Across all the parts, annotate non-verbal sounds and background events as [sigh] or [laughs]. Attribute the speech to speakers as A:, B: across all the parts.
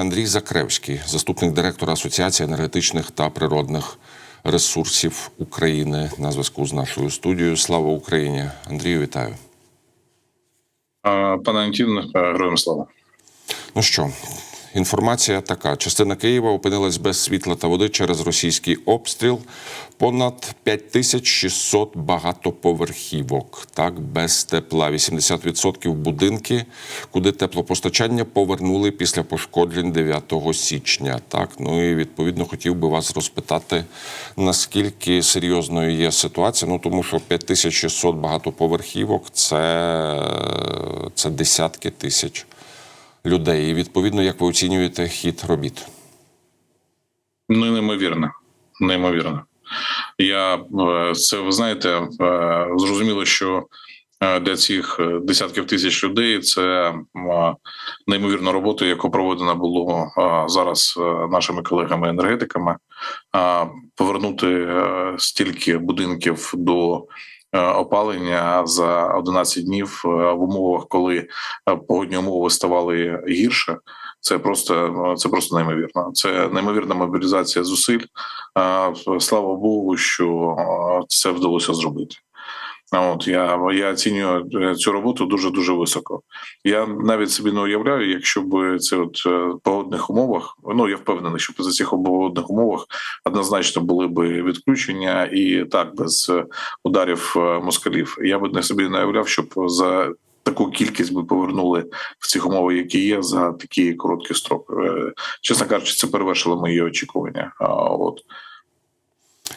A: Андрій Закревський, заступник директора Асоціації енергетичних та природних ресурсів України, на зв'язку з нашою студією. Слава Україні! Андрію, вітаю.
B: Пане Антін, героям слава.
A: Ну що, інформація така: частина Києва опинилась без світла та води через російський обстріл. Понад 5600 багатоповерхівок, так без тепла. 80% будинки, куди теплопостачання повернули після пошкоджень 9 січня. Так, ну і відповідно хотів би вас розпитати, наскільки серйозною є ситуація. Ну тому що 5600 багатоповерхівок це, це десятки тисяч людей. І відповідно, як ви оцінюєте хід робіт?
B: Ну, неймовірно. Неймовірно. Я е, це ви знаєте, е, зрозуміло, що е, для цих десятків тисяч людей це неймовірна робота, яку проведена було зараз нашими колегами-енергетиками, повернути стільки будинків до. Е, Опалення за 11 днів е, в умовах, коли е, погодні умови ставали гірше, це просто це просто неймовірно. Це неймовірна мобілізація зусиль. Слава Богу, що це вдалося зробити. От я, я оцінюю е, цю роботу дуже дуже високо. Я навіть собі не уявляю, якщо б це от е, погодних умовах. Ну я впевнений, що за цих погодних умовах однозначно були б відключення і так без е, ударів москалів. Я б не собі не уявляв, щоб за таку кількість би повернули в цих умовах, які є за такі короткі строки. Чесно кажучи, це перевершило мої очікування. От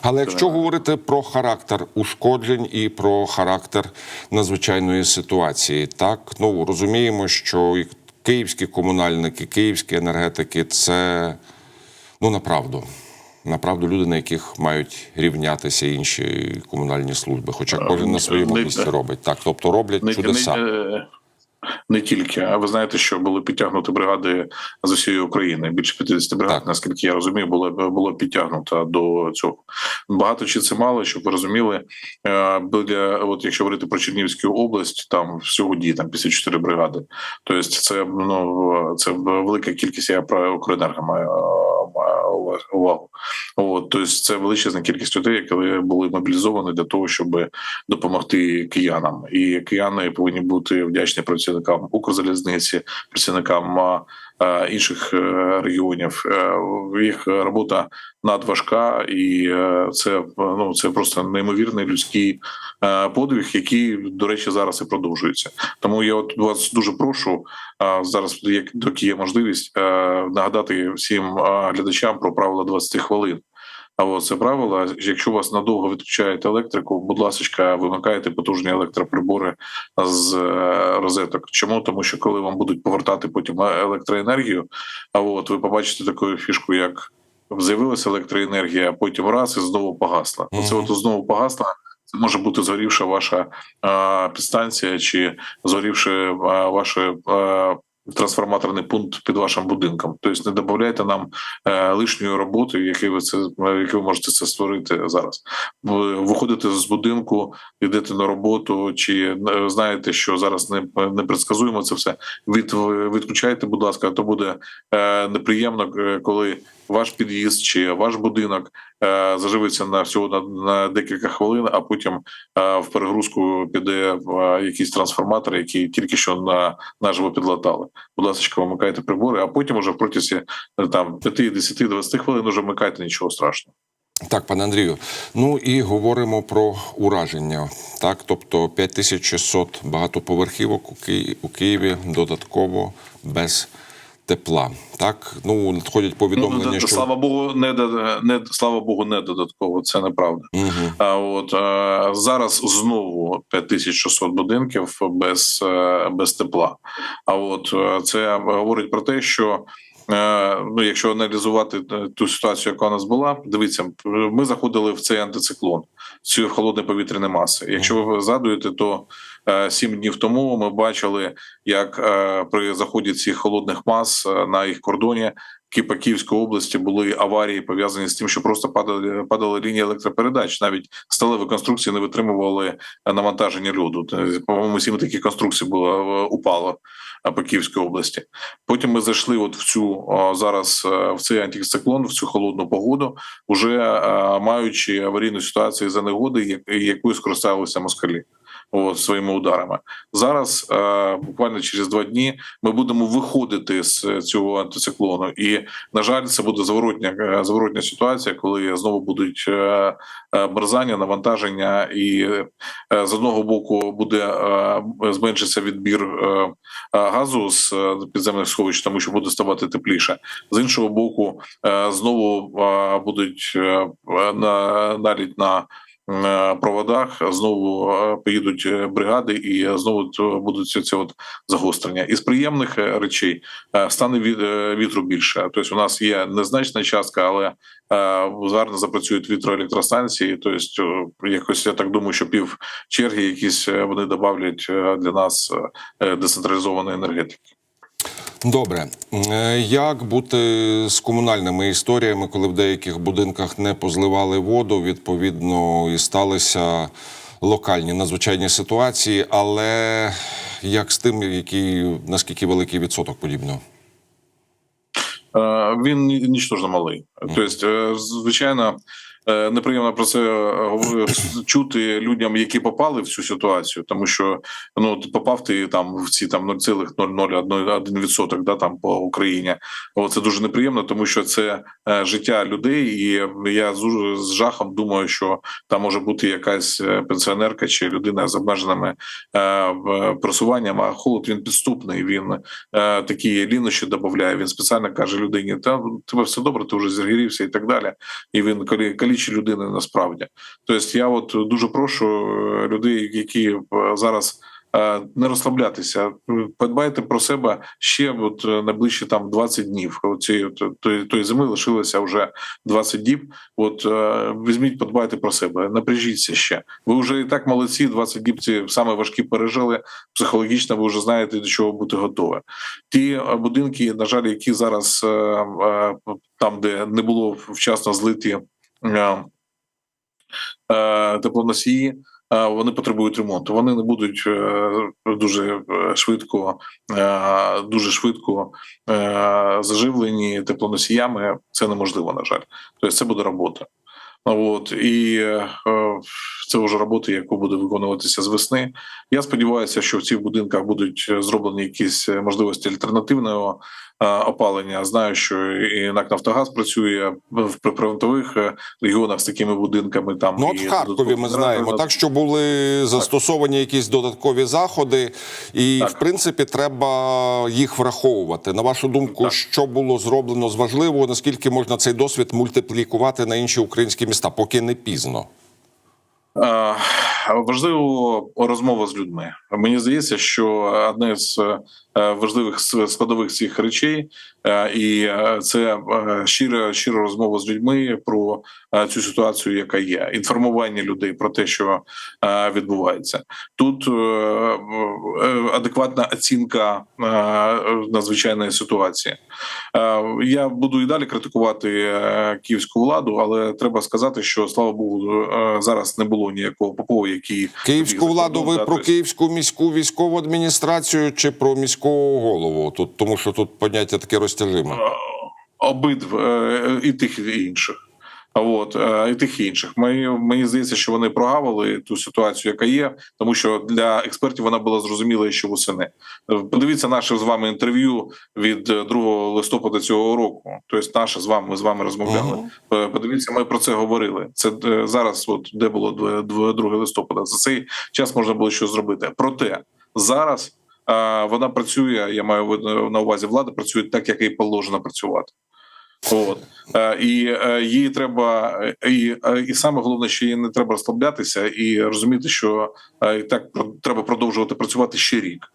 A: Але якщо говорити про характер ушкоджень і про характер надзвичайної ситуації, так ну розуміємо, що і київські комунальники, київські енергетики це ну направду. Направду люди, на яких мають рівнятися інші комунальні служби, хоча кожен на своєму місці робить. Так, тобто роблять чудеса.
B: Не, тільки, а ви знаєте, що були підтягнуті бригади з усієї України. Більше 50 бригад,
A: Так.
B: наскільки я розумію, було було підтягнуто до цього. Багато чи це мало, щоб ви розуміли. е, Біля, от якщо говорити про Чернігівську область, там всього діє там 54 бригади. Тобто, це ну це велика кількість. Я про Укренерго маю увагу. От тобто, це величезна кількість людей, які були мобілізовані для того, щоб допомогти киянам, і кияни повинні бути вдячні працівникам Укрзалізниці, працівникам інших е, регіонів. Е, Їх робота надважка, і е, це ну це просто неймовірний людський е, подвиг, який, до речі, зараз і продовжується. Тому я от вас дуже прошу зараз, як доки є можливість, е, нагадати всім глядачам про правила 20 хвилин. А от це правило, якщо у вас надовго відключають електрику, будь ласка, вимикайте потужні електроприбори з е, розеток. Чому? Тому що коли вам будуть повертати потім електроенергію, а от ви побачите таку фішку, як з'явилася електроенергія, а потім раз і знову погасла.
A: Мгм.
B: Оце от знову погасла. Це може бути згорівша ваша е, підстанція чи згорівши е, ваше е, трансформаторний пункт під вашим будинком. Тобто не додавайте нам е, лишньої роботи, які ви це які ви можете це створити зараз. Виходите з будинку, йдете на роботу, чи е, знаєте, що зараз не предсказуємо це все. Від відключайте, будь ласка, то буде е, неприємно, е, коли ваш під'їзд чи ваш будинок е, заживиться на всього на, на декілька хвилин, а потім е, в перегрузку піде е, якийсь трансформатор, який тільки що на наживо підлатали. Будь ласка, вимикайте прибори, а потім уже протязі е, там 5, 10, 20 хвилин уже вмикайте нічого страшного.
A: Так, пане Андрію. Ну і говоримо про ураження. Так, тобто 5600 багатоповерхівок у Києві додатково без тепла. Так, ну надходять повідомлення,
B: ну,
A: що
B: слава Богу, не, не слава Богу, не додатково. Це неправда.
A: Угу.
B: А от а, зараз знову 5600 будинків без, е, без тепла. А от е, це говорить про те, що. Е, Ну, якщо аналізувати е, ту ситуацію, яка у нас була, дивіться, ми заходили в цей антициклон, цю холодне повітряне маси. Якщо ви згадуєте, то е, сім днів тому ми бачили, як при заході цих холодних мас на їх кордоні Кіпа Київської області були аварії пов'язані з тим, що просто падали падали лінії електропередач. Навіть сталеві конструкції не витримували е, навантаження льоду. Т- По-моєму, сім таких конструкцій було е, упало е, по Київській області. Потім ми зайшли от в цю зараз е, в цей антициклон, в цю холодну погоду, уже е, маючи аварійну ситуацію за негоди, якою скористалися москалі. Своїми ударами. Зараз е, буквально через два дні ми будемо виходити з цього антициклону, і на жаль, це буде зворотня е, зворотня ситуація, коли знову будуть е, мерзання, навантаження, і з одного боку буде зменшиться відбір газу з підземних сховищ, тому що буде ставати тепліше. З іншого боку, знову будуть на наліт на проводах, знову е, поїдуть е, бригади, і знову будуть ці, от загострення. Із приємних е, речей стане від, вітру більше. Тобто, у нас є незначна частка, але гарно запрацюють вітроелектростанції. Тобто, якось я так думаю, що пів черги якісь вони добавлять е, для нас децентралізованої енергетики.
A: Добре, Е, як бути з комунальними історіями, коли в деяких будинках не позливали воду, відповідно, і сталися локальні надзвичайні ситуації, але як з тим, який наскільки великий відсоток подібного?
B: Е, Він ні- нічтожно малий. Тобто, е, звичайно, неприємно про це е, чути людям, які попали в цю ситуацію, тому що ну попав ти там в ці там 0,001% да там по Україні. О, це дуже неприємно, тому що це е, життя людей, і я з, жахом думаю, що там може бути якась е, пенсіонерка чи людина з обмеженими е, просуванням. А холод він підступний. Він е, такі лінощі додає. Він спеціально каже людині: та тебе все добре, ти вже зігрівся і так далі. І він калі- калічить людини насправді. Тобто, я от дуже прошу е, людей, які е, зараз. е, Не розслаблятися, подбайте про себе ще от найближчі там 20 днів. Цієї тої, зими лишилося вже 20 діб. От візьміть, подбайте про себе, напряжіться ще. Ви вже і так молодці. 20 діб ці саме важкі пережили психологічно. Ви вже знаєте до чого бути готові. Ті будинки, на жаль, які зараз там, де не було вчасно злиті теплоносії. е, Вони потребують ремонту. Вони не будуть е, дуже е, швидко, е, дуже швидко е, заживлені теплоносіями. Це неможливо, на жаль. Тобто це буде робота. От і е, це вже робота, яку буде виконуватися з весни. Я сподіваюся, що в цих будинках будуть е, зроблені якісь е, можливості альтернативного е, опалення. Знаю, що і НАК «Нафтогаз» працює в прифронтових е, регіонах з такими будинками. Там
A: Ну, от в Харкові ми знаємо, так що були застосовані якісь додаткові заходи, і
B: Так.
A: в принципі треба їх враховувати. На вашу думку,
B: Так.
A: що було зроблено з важливого, наскільки можна цей досвід мультиплікувати на інші українські міста, поки не пізно.
B: Е, Важливо розмова з людьми. Мені здається, що одне з е, важливих складових цих речей, і е, це е, щира щира розмова з людьми про е, цю ситуацію, яка є, інформування людей про те, що е, відбувається. Тут е, е, адекватна оцінка е, надзвичайної ситуації. Е, Я буду і далі критикувати е, київську владу, але треба сказати, що слава Богу, е, зараз не було ніякого попова, який
A: Київську владу ви про київську міську військову адміністрацію чи про міського голову? Тут тому, що тут поняття таке розтяжиме.
B: Е, обидв е, і тих і інших. А От е, і тих і інших. Мені, мені здається, що вони прогавили ту ситуацію, яка є, тому що для експертів вона була зрозуміла ще восени. Подивіться наше з вами інтерв'ю від е, 2 листопада цього року. Тобто, наше з вами ми з вами розмовляли. Е, Подивіться, ми про це говорили. Це зараз, от де було 2 листопада. За цей час можна було щось зробити. Проте зараз вона працює. Я маю на увазі влада працює так, як їй положено працювати. От Е, і її треба, е, і, е, і саме головне, що їй не треба розслаблятися і розуміти, що е, і так треба продовжувати працювати ще рік.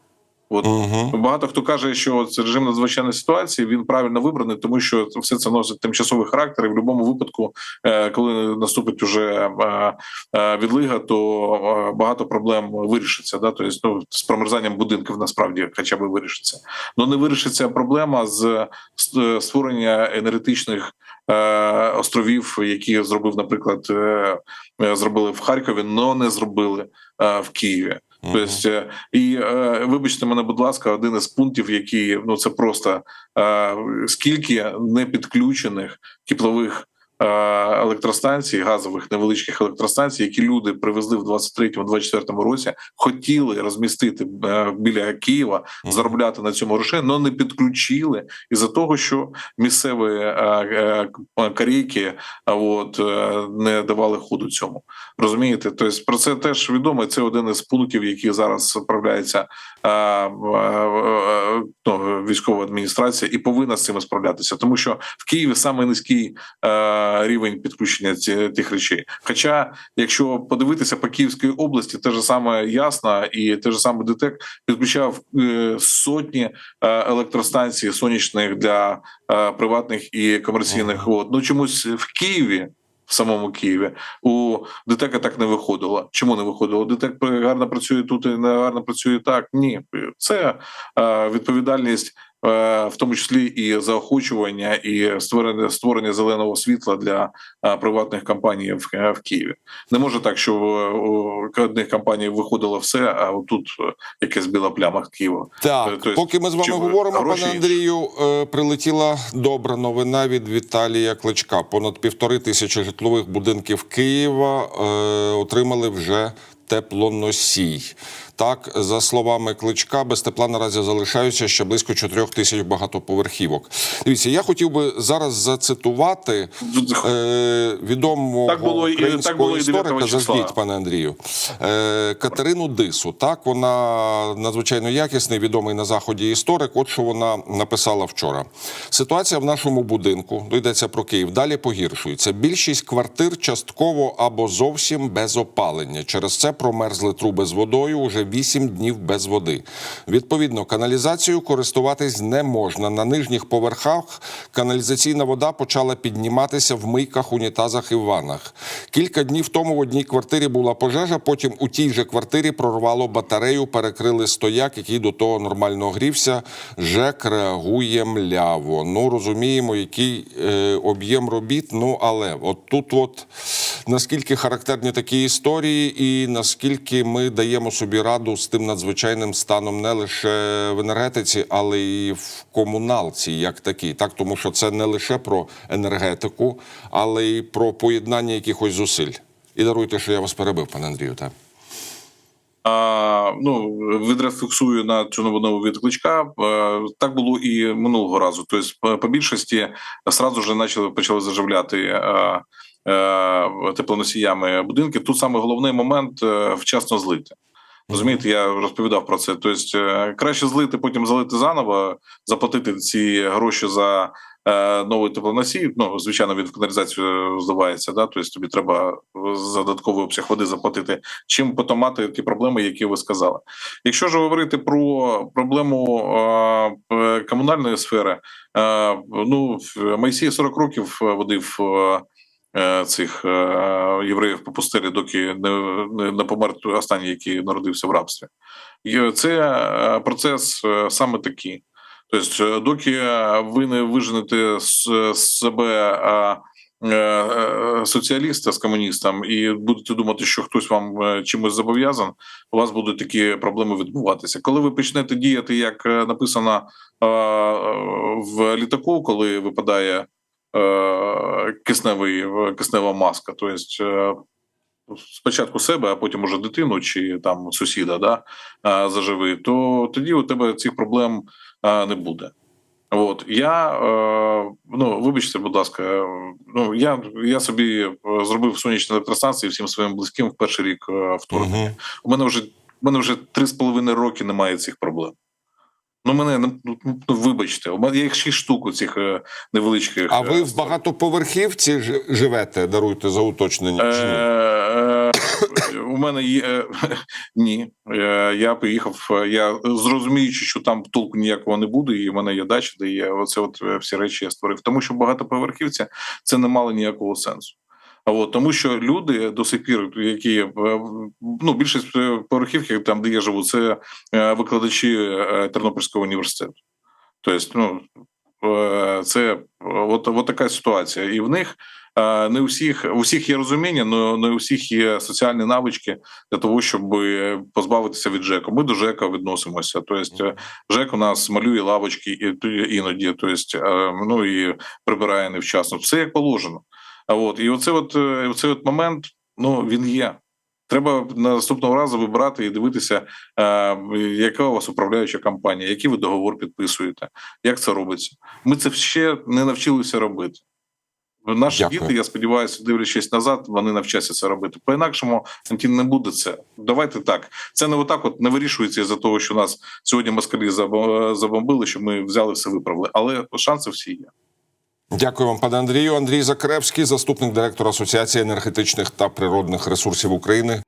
B: От
A: Угу.
B: багато хто каже, що це режим надзвичайної ситуації. Він правильно вибраний, тому що все це носить тимчасовий характер. І в будь-якому випадку, е, коли наступить уже е, е, відлига, то багато проблем вирішиться. Да? Тобто, ну, з промерзанням будинків насправді хоча б вирішиться. Ну не вирішиться проблема з створення енергетичних островів, які зробив, наприклад, зробили в Харкові, але не зробили в Києві. Тобто, е, і е, вибачте мене, будь ласка, один із пунктів, який ну це просто е, скільки непідключених теплових електростанцій, газових невеличких електростанцій, які люди привезли в 23-24 році, хотіли розмістити е, біля Києва, заробляти на цьому грошей, але не підключили із-за того, що місцеві е, е, корейки от е, не давали ходу цьому. Розумієте? Тобто про це теж відомо. Це один із пунктів, які зараз справляється е, е, е, ну, військова адміністрація, і повинна з цим справлятися, тому що в Києві саме низький е, рівень підключення тих речей. Хоча, якщо подивитися по Київській області, те ж саме ясно, і те ж саме ДТЕК підключав е, сотні е, електростанцій сонячних для е, приватних і комерційних. От ну чомусь в Києві. В самому Києві у ДТЕКа так не виходило. Чому не виходило? ДТЕК гарно працює тут і не гарно працює так. Ні, це відповідальність, в тому числі і заохочування, і створення створення зеленого світла для е, приватних компаній в, е, в Києві. Не може так, що е, у одних компаній виходило все, а тут якась біла пляма Києва.
A: Так,
B: Е, тобто,
A: поки ми з вами говоримо,
B: Гроші
A: пане. Андрію, е, прилетіла добра новина від Віталія Кличка. Понад півтори тисячі житлових будинків Києва е, отримали вже теплоносій. Так, за словами Кличка, без тепла наразі залишаються ще близько 4 тисяч багатоповерхівок. Дивіться, я хотів би зараз зацитувати е, відомого
B: Так було
A: українського
B: так було
A: історика. Заждіть, пане Андрію. Е, Катерину Дису. Так, вона надзвичайно якісний, відомий на заході історик. От що вона написала вчора. Ситуація в нашому будинку, йдеться про Київ, далі погіршується. Більшість квартир частково або зовсім без опалення. Через це промерзли труби з водою уже 8 днів без води. Відповідно, каналізацією користуватись не можна. На нижніх поверхах каналізаційна вода почала підніматися в мийках, унітазах і ваннах. Кілька днів тому в одній квартирі була пожежа. Потім у тій же квартирі прорвало батарею, перекрили стояк, який до того нормально грівся. ЖЕК реагує мляво. Ну розуміємо, який е, об'єм робіт. Ну але от тут, от наскільки характерні такі історії, і наскільки ми даємо собі раду з тим надзвичайним станом не лише в енергетиці, але і в комуналці, як такій. Так, тому що це не лише про енергетику, але й про поєднання якихось зусиль. І даруйте, що я вас перебив, пане Андрію. Так.
B: А, ну, відрефлексую на цю новину від кличка. Так було і минулого разу. Тобто, по- більшості сразу ж почали почали заживляти теплоносіями будинки. Тут саме головний момент е, вчасно злити. Розумієте, я розповідав про це. Тобто, е, краще злити, потім залити заново, заплатити ці гроші за е, новий теплоносій. Ну, звичайно, він в каналізацію зливається. Да? Тобто тобі треба за додатковий обсяг води заплатити чим потім мати ті проблеми, які ви сказали. Якщо ж говорити про проблему е, комунальної сфери, ну Моїсей 40 років водив цих е, євреїв по пустелі, доки не, не, не помер останній, який народився в рабстві. І це е, процес е, саме такий. Тобто, е, доки ви не виженете з, себе. е, е, е, Соціаліста з комуністом, і будете думати, що хтось вам е, чимось зобов'язан, у вас будуть такі проблеми відбуватися. Коли ви почнете діяти, як е, написано е, в літаку, коли випадає е, кисневий киснева маска, тобто е, спочатку себе, а потім уже дитину чи там сусіда, да, е, заживи, то тоді у тебе цих проблем е, не буде. От я е, ну вибачте, будь ласка, е, ну я, я собі е, зробив сонячні електростанції всім своїм близьким в перший рік е, вторгнення.
A: Угу.
B: У мене вже у мене вже три з половиною роки немає цих проблем. Ну, мене ну, ну, вибачте, у мене є їх шість штук цих е, невеличких.
A: А ви
B: е,
A: в багатоповерхівці живете? Даруйте за уточнення.
B: Е,
A: чи ні?
B: У мене є [laughs] ні. Я поїхав. Я зрозуміючи, що там толку ніякого не буде, і в мене є дача, де є оце от всі речі я створив. Тому що багатоповерхівці це не мало ніякого сенсу. От тому, що люди до сих пір, які е, ну більшість е, поверхівки, там де я живу, це е, викладачі Тернопільського університету. Тобто, ну це от, от така ситуація, і в них. Не у всіх у всіх є розуміння, але не у всіх є соціальні навички для того, щоб позбавитися від ЖЕКу. Ми до ЖЕКа відносимося. Тобто, ЖЕК у нас малює лавочки іноді, тобто, ну і прибирає невчасно. Все як положено. А от і оце, от е, оцей от момент, ну він є. Треба наступного разу вибирати і дивитися, е, яка у вас управляюча компанія, який ви договор підписуєте, як це робиться. Ми це ще не навчилися робити. Наші
A: Дякую.
B: діти, я сподіваюся, дивлячись назад, вони навчаться це робити. По інакшому не буде це. Давайте так. Це не отак, от не вирішується із-за того, що нас сьогодні москалі забомбили, що ми взяли все виправили. Але шанси всі є.
A: Дякую вам, пане Андрію. Андрій Закревський, заступник директора Асоціації енергетичних та природних ресурсів України.